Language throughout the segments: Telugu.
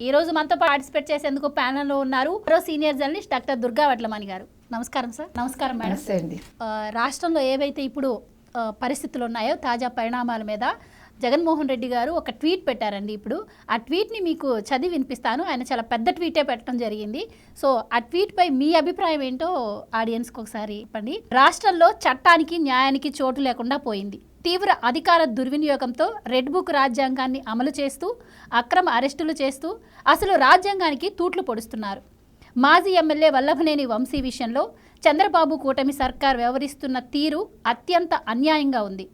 ఈ రోజు మనతో పార్టిసిపేట్ చేసేందుకు ప్యానెల్లో ఉన్నారు మరో senior journalist doctor Durga Vadlamani గారు. నమస్కారం సార్. నమస్కారం మేడం. అండి. రాష్ట్రంలో ఏవైతే ఇప్పుడు పరిస్థితులు ఉన్నాయో తాజా పరిణామాల మీద జగన్మోహన్ రెడ్డి గారు ఒక ట్వీట్ పెట్టారండి ఇప్పుడు. ఆ ట్వీట్ని మీకు చదివి వినిపిస్తాను. ఆయన చాలా పెద్ద ట్వీటే పెట్టడం జరిగింది. సో ఆ ట్వీట్పై మీ అభిప్రాయం ఏంటో ఆడియన్స్కి ఒకసారి చెప్పండి. రాష్ట్రంలో చట్టానికి న్యాయానికి చోటు లేకుండా పోయింది. తీవ్ర అధికార దుర్వినియోగంతో రెడ్ బుక్ రాజ్యాంగాన్ని అమలు చేస్తూ అక్రమ అరెస్టులు చేస్తూ అసలు రాజ్యాంగానికి తూట్లు పొడుస్తున్నారు. మాజీ ఎమ్మెల్యే వల్లభనేని వంశీ విషయంలో చంద్రబాబు కూటమి సర్కార్ వ్యవహరిస్తున్న తీరు అత్యంత అన్యాయంగా ఉంది.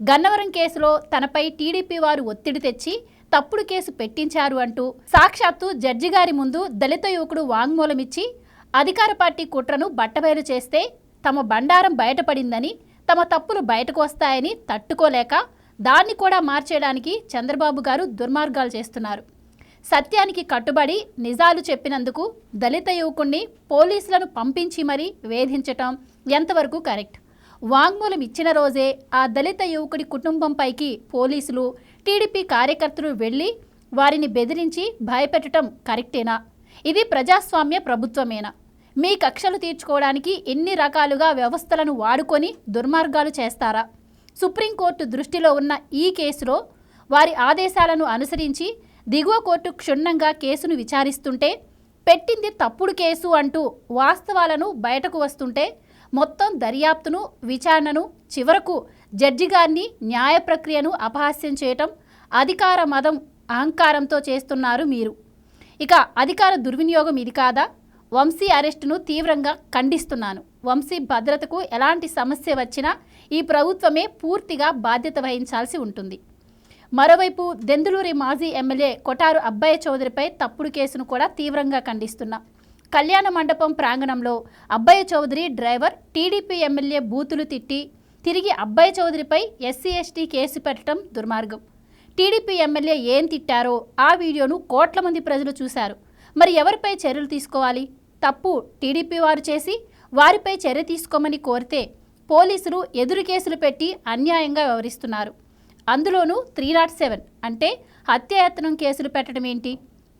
గన్నవరం కేసులో తనపై టీడీపీ వారు ఒత్తిడి తెచ్చి తప్పుడు కేసు పెట్టించారు అంటూ సాక్షాత్తు జడ్జి గారి ముందు దళిత యువకుడు వాంగ్మూలమిచ్చి అధికార పార్టీ కుట్రను బట్టబయలు చేస్తే తమ బండారం బయటపడిందని తమ తప్పులు బయటకు వస్తాయని తట్టుకోలేక దాన్ని కూడా మార్చేయడానికి చంద్రబాబు గారు దుర్మార్గాలు చేస్తున్నారు. సత్యానికి కట్టుబడి నిజాలు చెప్పినందుకు దళిత యువకుణ్ణి పోలీసులను పంపించి మరీ వేధించటం ఎంతవరకు కరెక్ట్? వాంగ్మూలం ఇచ్చిన రోజే ఆ దళిత యువకుడి కుటుంబంపైకి పోలీసులు టీడీపీ కార్యకర్తలు వెళ్ళి వారిని బెదిరించి భయపెట్టడం కరెక్టేనా? ఇది ప్రజాస్వామ్య ప్రభుత్వమేనా? మీ కక్షలు తీర్చుకోవడానికి ఎన్ని రకాలుగా వ్యవస్థలను వాడుకొని దుర్మార్గాలు చేస్తారా? సుప్రీంకోర్టు దృష్టిలో ఉన్న ఈ కేసులో వారి ఆదేశాలను అనుసరించి దిగువ కోర్టు క్షుణ్ణంగా కేసును విచారిస్తుంటే పెట్టింది తప్పుడు కేసు అంటూ వాస్తవాలను బయటకు వస్తుంటే మొత్తం దర్యాప్తును విచారణను చివరకు జడ్జి గారిని న్యాయ ప్రక్రియను అపహాస్యం చేయటం అధికార మదం అహంకారంతో చేస్తున్నారు మీరు. ఇక అధికార దుర్వినియోగం ఇది కాదా? వంశీ అరెస్టును తీవ్రంగా ఖండిస్తున్నాను. వంశీ భద్రతకు ఎలాంటి సమస్య వచ్చినా ఈ ప్రభుత్వమే పూర్తిగా బాధ్యత వహించాల్సి ఉంటుంది. మరోవైపు దెందులూరి మాజీ ఎమ్మెల్యే కొటారు అబ్బాయి చౌదరిపై తప్పుడు కేసును కూడా తీవ్రంగా ఖండిస్తున్నా. కళ్యాణ మండపం ప్రాంగణంలో అబ్బాయి చౌదరి డ్రైవర్ టీడీపీ ఎమ్మెల్యే బూతులు తిట్టి తిరిగి అబ్బాయి చౌదరిపై ఎస్సీ ఎస్టీ కేసు పెట్టడం దుర్మార్గం. టీడీపీ ఎమ్మెల్యే ఏం తిట్టారో ఆ వీడియోను కోట్ల మంది ప్రజలు చూశారు. మరి ఎవరిపై చర్యలు తీసుకోవాలి? తప్పు టీడీపీ వారు చేసి వారిపై చర్య తీసుకోమని కోరితే పోలీసులు ఎదురు కేసులు పెట్టి అన్యాయంగా వ్యవహరిస్తున్నారు. అందులోనూ త్రీ నాట్ సెవెన్ అంటే హత్యాయత్నం కేసులు పెట్టడం ఏంటి?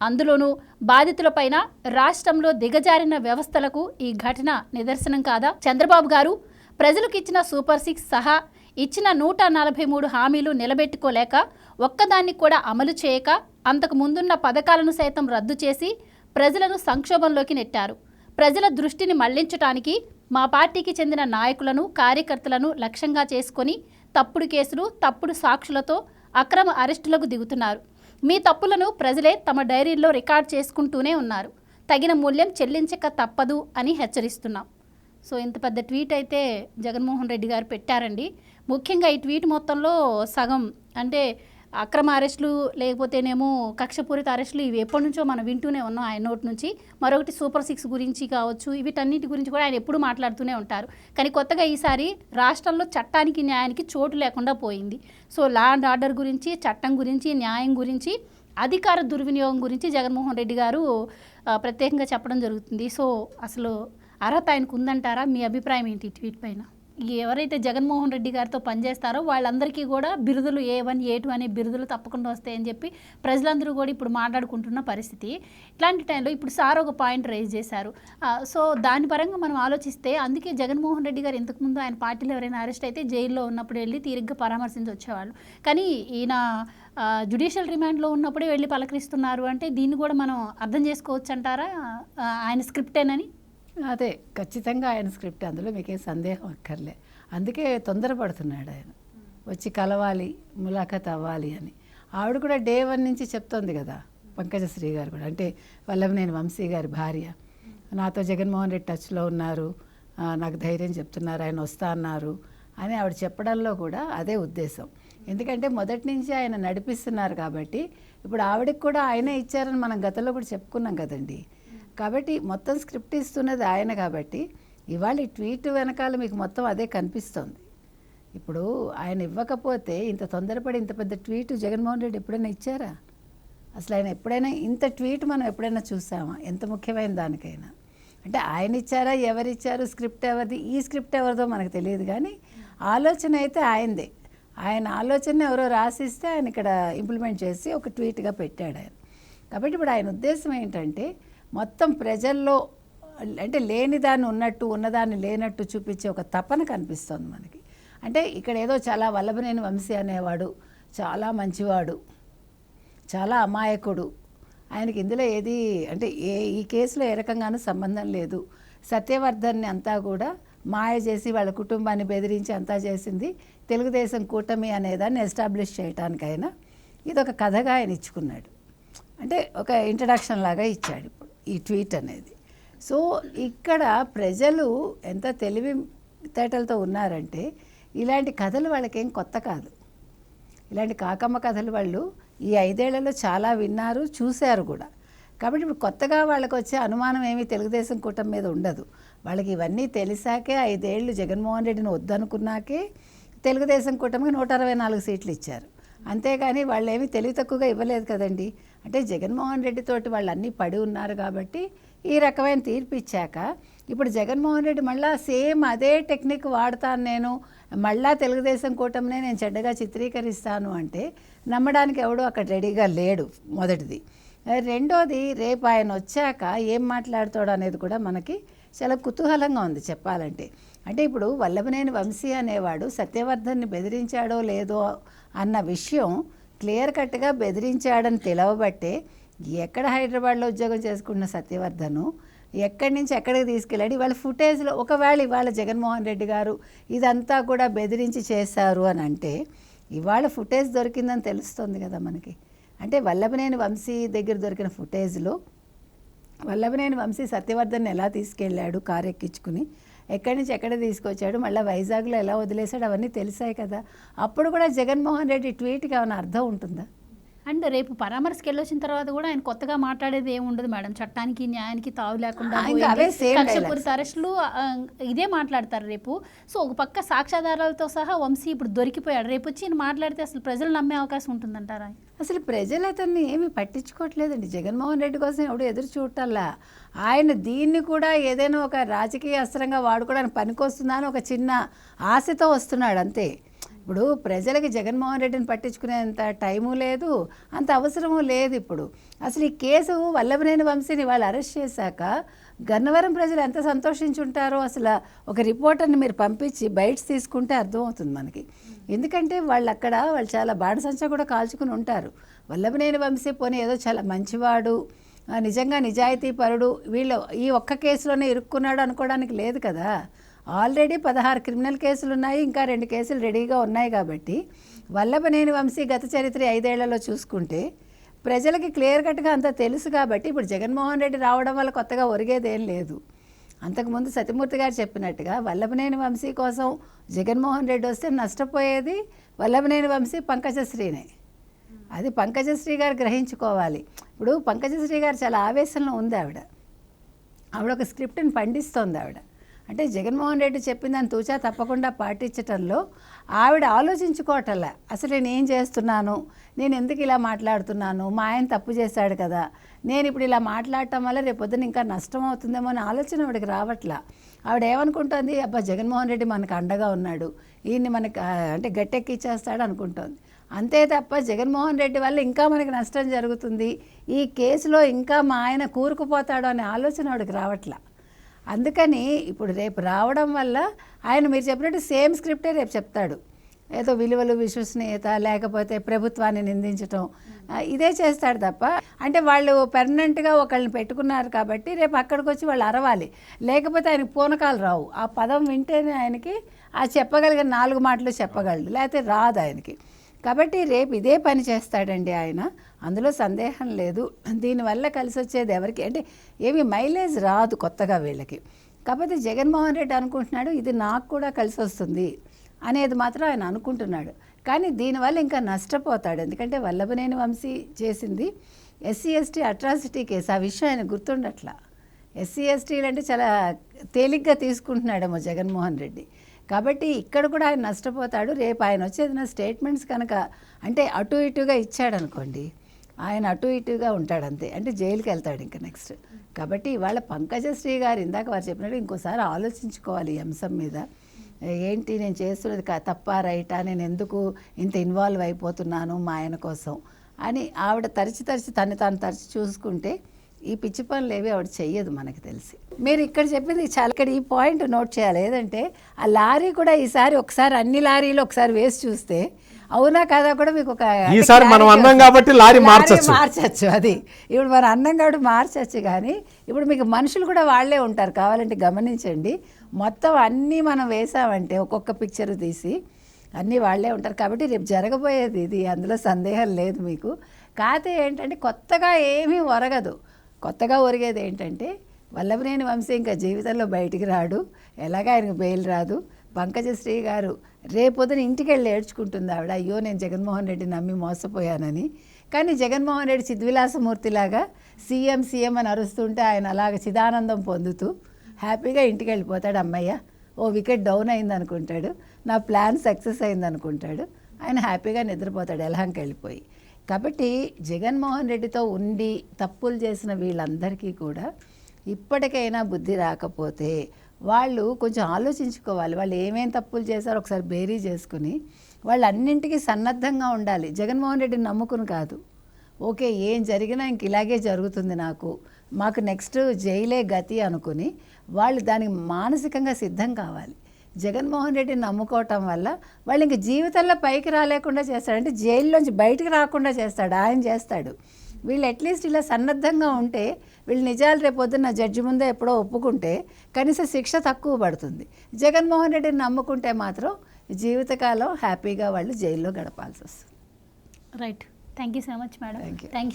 అందులోనూ బాధితులపైన రాష్ట్రంలో దిగజారిన వ్యవస్థలకు ఈ ఘటన నిదర్శనం కాదా? చంద్రబాబు గారు ప్రజలకు ఇచ్చిన సూపర్ సిక్స్ సహా ఇచ్చిన నూట నలభై మూడు హామీలు నిలబెట్టుకోలేక ఒక్కదాన్ని కూడా అమలు చేయక అంతకు ముందున్న పథకాలను సైతం రద్దు చేసి ప్రజలను సంక్షోభంలోకి నెట్టారు. ప్రజల దృష్టిని మళ్ళించటానికి మా పార్టీకి చెందిన నాయకులను కార్యకర్తలను లక్ష్యంగా చేసుకొని తప్పుడు కేసులు తప్పుడు సాక్షులతో అక్రమ అరెస్టులకు దిగుతున్నారు. మీ తప్పులను ప్రజలే తమ డైరీల్లో రికార్డ్ చేసుకుంటూనే ఉన్నారు. తగిన మూల్యం చెల్లించక తప్పదు అని హెచ్చరిస్తున్నాం. సో ఇంత పెద్ద ట్వీట్ అయితే జగన్మోహన్ రెడ్డి గారు పెట్టారండి. ముఖ్యంగా ఈ ట్వీట్ మొత్తంలో సగం. అంటే అక్రమ అరెస్టులు లేకపోతేనేమో కక్షపూరిత అరెస్టులు ఇవి ఎప్పటి నుంచో మనం వింటూనే ఉన్నాం ఆయన నోటి నుంచి. మరొకటి సూపర్ సిక్స్ గురించి కావచ్చు వీటన్నిటి గురించి కూడా ఆయన ఎప్పుడు మాట్లాడుతూనే ఉంటారు. కానీ కొత్తగా ఈసారి రాష్ట్రంలో చట్టానికి న్యాయానికి చోటు లేకుండా పోయింది. సో లా అండ్ ఆర్డర్ గురించి చట్టం గురించి న్యాయం గురించి అధికార దుర్వినియోగం గురించి జగన్మోహన్ రెడ్డి గారు ప్రత్యేకంగా చెప్పడం జరుగుతుంది. సో అసలు అర్హత ఆయనకు ఉందంటారా? మీ అభిప్రాయం ఏంటి ట్వీట్ పైన? ఎవరైతే జగన్మోహన్ రెడ్డి గారితో పనిచేస్తారో వాళ్ళందరికీ కూడా బిరుదులు ఏ వన్ ఏ టూ అనే బిరుదులు తప్పకుండా వస్తాయని చెప్పి ప్రజలందరూ కూడా ఇప్పుడు మాట్లాడుకుంటున్న పరిస్థితి. ఇట్లాంటి టైంలో ఇప్పుడు సార్ ఒక పాయింట్ రైజ్ చేశారు. సో దాని పరంగా మనం ఆలోచిస్తే అందుకే జగన్మోహన్ రెడ్డి గారు ఇంతకుముందు ఆయన పార్టీలో ఎవరైనా అరెస్ట్ అయితే జైల్లో ఉన్నప్పుడు వెళ్ళి తీరిగ్గా పరామర్శించి వచ్చేవాళ్ళు కానీ ఈయన జుడిషియల్ రిమాండ్లో ఉన్నప్పుడే వెళ్ళి పలకరిస్తున్నారు అంటే దీన్ని కూడా మనం అర్థం చేసుకోవచ్చు అంటారా ఆయన స్క్రిప్టేనని? అదే ఖచ్చితంగా ఆయన స్క్రిప్ట్ అందులో మీకేం సందేహం అక్కర్లే. అందుకే తొందరపడుతున్నాడు ఆయన. వచ్చి కలవాలి ములాఖత్ అవ్వాలి అని. ఆవిడ కూడా డే వన్ నుంచి చెప్తోంది కదా పంకజశ్రీ గారు కూడా. అంటే వల్లభనేని వంశీ గారి భార్య. నాతో జగన్మోహన్ రెడ్డి టచ్లో ఉన్నారు. నాకు ధైర్యం చెప్తున్నారు ఆయన వస్తా అన్నారు అని ఆవిడ చెప్పడంలో కూడా అదే ఉద్దేశం. ఎందుకంటే మొదటి నుంచి ఆయన నడిపిస్తున్నారు కాబట్టి ఇప్పుడు ఆవిడకి కూడా ఆయనే ఇచ్చారని మనం గతంలో కూడా చెప్పుకున్నాం కదండి. కాబట్టి మొత్తం స్క్రిప్ట్ ఇస్తున్నది ఆయన కాబట్టి ఇవాళ ఈ ట్వీట్ వెనకాల మీకు మొత్తం అదే కనిపిస్తుంది. ఇప్పుడు ఆయన ఇవ్వకపోతే ఇంత తొందరపడి ఇంత పెద్ద ట్వీట్ జగన్మోహన్ రెడ్డి ఎప్పుడైనా ఇచ్చారా? అసలు ఆయన ఎప్పుడైనా ఇంత ట్వీట్ మనం ఎప్పుడైనా చూసామా? ఎంత ముఖ్యమైన దానికైనా. అంటే ఆయన ఇచ్చారా ఎవరిచ్చారు స్క్రిప్ట్ ఎవరిది ఈ స్క్రిప్ట్ ఎవరిదో మనకు తెలియదు కానీ ఆలోచన అయితే ఆయనదే. ఆయన ఆలోచన ఎవరో రాసిస్తే ఆయన ఇక్కడ ఇంప్లిమెంట్ చేసి ఒక ట్వీట్గా పెట్టాడు ఆయన. కాబట్టి ఇప్పుడు ఆయన ఉద్దేశం ఏంటంటే మొత్తం ప్రజల్లో అంటే లేనిదాన్ని ఉన్నట్టు ఉన్నదాన్ని లేనట్టు చూపించే ఒక తపన కనిపిస్తుంది మనకి. అంటే ఇక్కడ ఏదో చాలా వల్లభనేని వంశీ అనేవాడు చాలా మంచివాడు చాలా అమాయకుడు. ఆయనకి ఇందులో ఏది అంటే ఏ ఈ కేసులో ఏ రకంగానూ సంబంధం లేదు. సత్యవర్ధన్ని అంతా కూడా మాయ చేసి వాళ్ళ కుటుంబాన్ని బెదిరించి అంతా చేసింది తెలుగుదేశం కూటమి అనేదాన్ని ఎస్టాబ్లిష్ చేయటానికైనా. ఇది ఒక కథగా ఆయన ఇచ్చుకున్నాడు. అంటే ఒక ఇంట్రడక్షన్ లాగా ఇచ్చాడు. ఈ ట్వీట్ అనేది. సో ఇక్కడ ప్రజలు ఎంత తెలివి తేటలతో ఉన్నారంటే ఇలాంటి కథలు వాళ్ళకేం కొత్త కాదు. ఇలాంటి కాకమ్మ కథలు వాళ్ళు ఈ ఐదేళ్ళలో చాలా విన్నారు చూశారు కూడా. కాబట్టి ఇప్పుడు కొత్తగా వాళ్ళకు వచ్చే అనుమానం ఏమీ తెలుగుదేశం కూటమి మీద ఉండదు. వాళ్ళకి ఇవన్నీ తెలిసాకే ఐదేళ్ళు జగన్మోహన్ రెడ్డిని వద్దనుకున్నాకే తెలుగుదేశం కూటమికి నూట అరవై నాలుగు సీట్లు ఇచ్చారు. అంతేగాని వాళ్ళు ఏమీ తెలివి తక్కువగా ఇవ్వలేదు కదండి. అంటే జగన్మోహన్ రెడ్డితోటి వాళ్ళు అన్నీ పడి ఉన్నారు కాబట్టి ఈ రకమైన తీర్పు ఇచ్చాక ఇప్పుడు జగన్మోహన్ రెడ్డి మళ్ళా సేమ్ అదే టెక్నిక్ వాడతాను నేను. మళ్ళా తెలుగుదేశం కూటమినే నేను చెడ్డగా చిత్రీకరిస్తాను అంటే నమ్మడానికి ఎవడూ అక్కడ రెడీగా లేడు మొదటిది. రెండోది రేపు ఆయన వచ్చాక ఏం మాట్లాడతాడు అనేది కూడా మనకి చాలా కుతూహలంగా ఉంది చెప్పాలంటే. అంటే ఇప్పుడు వల్లభనేని వంశీ అనేవాడు సత్యవర్ధన్ని బెదిరించాడో లేదో అన్న విషయం క్లియర్ కట్గా బెదిరించాడని తెలవబట్టే ఎక్కడ హైదరాబాద్లో ఉద్యోగం చేసుకున్న సత్యవర్ధను ఎక్కడి నుంచి ఎక్కడికి తీసుకెళ్ళాడు? ఇవాళ ఫుటేజ్లో ఒకవేళ ఇవాళ జగన్మోహన్ రెడ్డి గారు ఇదంతా కూడా బెదిరించి చేశారు అని అంటే ఇవాళ ఫుటేజ్ దొరికిందని తెలుస్తుంది కదా మనకి. అంటే వల్లభనేని వంశీ దగ్గర దొరికిన ఫుటేజ్లో వల్లభనేని వంశీ సత్యవర్ధన్ ఎలా తీసుకెళ్ళాడు కారు ఎక్కించుకుని ఎక్కడి నుంచి ఎక్కడ తీసుకొచ్చాడు మళ్ళీ వైజాగ్లో ఎలా వదిలేశాడు అవన్నీ తెలిసాయి కదా. అప్పుడు కూడా జగన్మోహన్ రెడ్డి ట్వీట్కి ఏమైనా అర్థం ఉంటుందా? అండ్ రేపు పరామర్శకి వెళ్ళొచ్చిన తర్వాత కూడా ఆయన కొత్తగా మాట్లాడేది ఏమి ఉండదు మేడం. చట్టానికి న్యాయానికి తావు లేకుండా కక్షపూరిత అరెస్టులు ఇదే మాట్లాడతారు రేపు. సో ఒక పక్క సాక్ష్యాధారాలతో సహా వంశీ ఇప్పుడు దొరికిపోయాడు. రేపు వచ్చి మాట్లాడితే అసలు ప్రజలు నమ్మే అవకాశం ఉంటుందంటారా అసలు ప్రజలు అతన్ని ఏమి పట్టించుకోవట్లేదండి. జగన్మోహన్ రెడ్డి కోసం ఎవడు ఎదురు చూడటల్లా ఆయన దీన్ని కూడా ఏదైనా ఒక రాజకీయ అస్త్రంగా వాడుకోవడానికి పనికొస్తుందా అని ఒక చిన్న ఆశతో వస్తున్నాడు అంతే. ఇప్పుడు ప్రజలకి జగన్మోహన్ రెడ్డిని పట్టించుకునేంత టైము లేదు అంత అవసరము లేదు ఇప్పుడు. అసలు ఈ కేసు వల్లభనేని వంశీని వాళ్ళు అరెస్ట్ చేశాక గన్నవరం ప్రజలు ఎంత సంతోషించుంటారో అసలు ఒక రిపోర్టర్ని మీరు పంపించి బయట్స్ తీసుకుంటే అర్థమవుతుంది మనకి. ఎందుకంటే వాళ్ళు అక్కడ వాళ్ళు చాలా బాణసంచ కూడా కాల్చుకుని ఉంటారు. వల్లభనేని వంశీ పోనీ ఏదో చాలా మంచివాడు నిజంగా నిజాయితీ పరుడు వీళ్ళు ఈ ఒక్క కేసులోనే ఇరుక్కున్నాడు అనుకోవడానికి లేదు కదా. ఆల్రెడీ పదహారు క్రిమినల్ కేసులు ఉన్నాయి ఇంకా రెండు కేసులు రెడీగా ఉన్నాయి కాబట్టి వల్లభనేని వంశీ గత చరిత్ర ఐదేళ్ళలో చూసుకుంటే ప్రజలకి క్లియర్ కట్గా అంతా తెలుసు కాబట్టి ఇప్పుడు జగన్మోహన్ రెడ్డి రావడం వల్ల కొత్తగా ఒరిగేదేం లేదు. అంతకుముందు సత్యమూర్తి గారు చెప్పినట్టుగా వల్లభనేని వంశీ కోసం జగన్మోహన్ రెడ్డి వస్తే నష్టపోయేది వల్లభనేని వంశీ పంకజశ్రీనే. అది పంకజశ్రీ గారు గ్రహించుకోవాలి. ఇప్పుడు పంకజశ్రీ గారు చాలా ఆవేశంలో ఉంది ఆవిడ. ఆవిడ ఒక స్క్రిప్ట్ని పండిస్తోంది ఆవిడ. అంటే జగన్మోహన్ రెడ్డి చెప్పిందని తూచా తప్పకుండా పాటించటంలో ఆవిడ ఆలోచించుకోవటంలా. అసలు నేను ఏం చేస్తున్నాను? నేను ఎందుకు ఇలా మాట్లాడుతున్నాను? మా ఆయన తప్పు చేశాడు కదా. నేను ఇప్పుడు ఇలా మాట్లాడటం వల్ల రేపు పొద్దున ఇంకా నష్టం అవుతుందేమో అని ఆలోచన ఆవిడకి రావట్లా. ఆవిడ ఏమనుకుంటుంది? అబ్బా జగన్మోహన్ రెడ్డి మనకు అండగా ఉన్నాడు. ఈయన్ని మనకి అంటే గట్టెక్కిచ్చేస్తాడు అనుకుంటుంది. అంతే తప్ప జగన్మోహన్ రెడ్డి వల్ల ఇంకా మనకి నష్టం జరుగుతుంది. ఈ కేసులో ఇంకా మా ఆయన కూరుకుపోతాడు అనే ఆలోచన ఆవిడకి రావట్లా. అందుకని ఇప్పుడు రేపు రావడం వల్ల ఆయన మీరు చెప్పినట్టు సేమ్ స్క్రిప్టే రేపు చెప్తాడు. ఏదో విలువలు విశ్వసనీయత లేకపోతే ప్రభుత్వాన్ని నిందించటం ఇదే చేస్తాడు తప్ప అంటే వాళ్ళు పెర్మనెంట్గా ఒకళ్ళని పెట్టుకున్నారు కాబట్టి రేపు అక్కడికి వచ్చి వాళ్ళు అరవాలి. లేకపోతే ఆయనకి పూనకాలు రావు. ఆ పదం వింటేనే ఆయనకి ఆ చెప్పగలిగిన నాలుగు మాటలు చెప్పగలడు. లేకపోతే రాదు ఆయనకి. కాబట్టి రేపు ఇదే పని చేస్తాడండి ఆయన. అందులో సందేహం లేదు. దీనివల్ల కలిసి వచ్చేది ఎవరికి? అంటే ఏమి మైలేజ్ రాదు కొత్తగా వీళ్ళకి. కాకపోతే జగన్మోహన్ రెడ్డి అనుకుంటున్నాడు ఇది నాకు కూడా కలిసి వస్తుంది అనేది మాత్రం ఆయన అనుకుంటున్నాడు. కానీ దీనివల్ల ఇంకా నష్టపోతాడు. ఎందుకంటే వల్లభనేని వంశీ చేసింది ఎస్సీ ఎస్టీ అట్రాసిటీ కేసు. ఆ విషయం ఆయన గుర్తుండట్లా. ఎస్సీ ఎస్టీలు అంటే చాలా తేలిగ్గా తీసుకుంటున్నాడేమో జగన్మోహన్ రెడ్డి. కాబట్టి ఇక్కడ కూడా ఆయన నష్టపోతాడు. రేపు ఆయన వచ్చేది స్టేట్మెంట్స్ కనుక అంటే అటు ఇటుగా ఇచ్చాడనుకోండి ఆయన అటు ఇటుగా ఉంటాడు అంతే అంటే జైలుకి వెళ్తాడు ఇంకా నెక్స్ట్ కాబట్టి ఇవాళ పంకజశ్రీ గారు ఇందాక వారు చెప్పినట్టు ఇంకోసారి ఆలోచించుకోవాలి ఈ అంశం మీద. ఏంటి నేను చేస్తున్నది కా- తప్ప రైటా? నేను ఎందుకు ఇంత ఇన్వాల్వ్ అయిపోతున్నాను మా ఆయన కోసం? అని ఆవిడ తరిచి తరిచి తను తాను తరిచి చూసుకుంటే ఈ పిచ్చి పనులు ఏవి ఆవిడ చెయ్యదు మనకు తెలిసి. మీరు ఇక్కడ చెప్పింది చాలా ఇక్కడ ఈ పాయింట్ నోట్ చేయాలి. ఏదంటే ఆ లారీ కూడా ఈసారి ఒకసారి అన్ని లారీలు ఒకసారి వేసి చూస్తే అవునా కాదా కూడా మీకు ఒక ఈసారి మనం అన్నాం. కాబట్టి లారీ మార్చొచ్చు. మార్చచ్చు అది. ఇప్పుడు మన అన్నం కాబట్టి మార్చచ్చు కానీ ఇప్పుడు మీకు మనుషులు కూడా వాళ్ళే ఉంటారు. కావాలంటే గమనించండి మొత్తం అన్నీ మనం వేసామంటే ఒక్కొక్క పిక్చర్ తీసి అన్నీ వాళ్ళే ఉంటారు. కాబట్టి రేపు జరగబోయేది ఇది. అందులో సందేహం లేదు మీకు. కాకపోతే ఏంటంటే కొత్తగా ఏమీ ఒరగదు. కొత్తగా ఒరిగేది ఏంటంటే వల్లభనేని వంశీ ఇంకా జీవితంలో బయటికి రాడు ఎలాగ ఆయనకు బెయిల్ రాదు. పంకజశ్రీ గారు రేపొద్దున ఇంటికి వెళ్ళి ఏడ్చుకుంటుంది ఆవిడ అయ్యో నేను జగన్మోహన్ రెడ్డి నమ్మి మోసపోయానని. కానీ జగన్మోహన్ రెడ్డి చిద్విలాసమూర్తిలాగా సీఎం సీఎం అని అరుస్తుంటే ఆయన అలాగ చిదానందం పొందుతూ హ్యాపీగా ఇంటికి వెళ్ళిపోతాడు అమ్మయ్య ఓ వికెట్ డౌన్ అయింది అనుకుంటాడు నా ప్లాన్ సక్సెస్ అయింది అనుకుంటాడు ఆయన హ్యాపీగా నిద్రపోతాడు ఎలహంకి వెళ్ళిపోయి కాబట్టి జగన్మోహన్ రెడ్డితో ఉండి తప్పులు చేసిన వీళ్ళందరికీ కూడా ఇప్పటికైనా బుద్ధి రాకపోతే వాళ్ళు కొంచెం ఆలోచించుకోవాలి. వాళ్ళు ఏమేం తప్పులు చేశారో ఒకసారి బేరీ చేసుకుని వాళ్ళు అన్నింటికీ సన్నద్ధంగా ఉండాలి. జగన్మోహన్ రెడ్డిని నమ్ముకుని కాదు. ఓకే ఏం జరిగినా ఇంక ఇలాగే జరుగుతుంది నాకు. మాకు నెక్స్ట్ జైలే గతి అనుకుని వాళ్ళు దానికి మానసికంగా సిద్ధం కావాలి. జగన్మోహన్ రెడ్డిని నమ్ముకోవటం వల్ల వాళ్ళు ఇంక జీవితంలో పైకి రాలేకుండా చేస్తాడు. అంటే జైల్లోంచి బయటికి రాకుండా చేస్తాడు. ఆయన చేస్తాడు. వీళ్ళు అట్లీస్ట్ ఇలా సన్నద్ధంగా ఉంటే వీళ్ళు నిజాలు రేపొద్దున్న జడ్జి ముందే ఎప్పుడో ఒప్పుకుంటే కనీసం శిక్ష తక్కువ పడుతుంది. జగన్మోహన్ రెడ్డిని నమ్ముకుంటే మాత్రం జీవితకాలం హ్యాపీగా వాళ్ళు జైల్లో గడపాల్సి వస్తుంది. Right thank you so much madam. Thank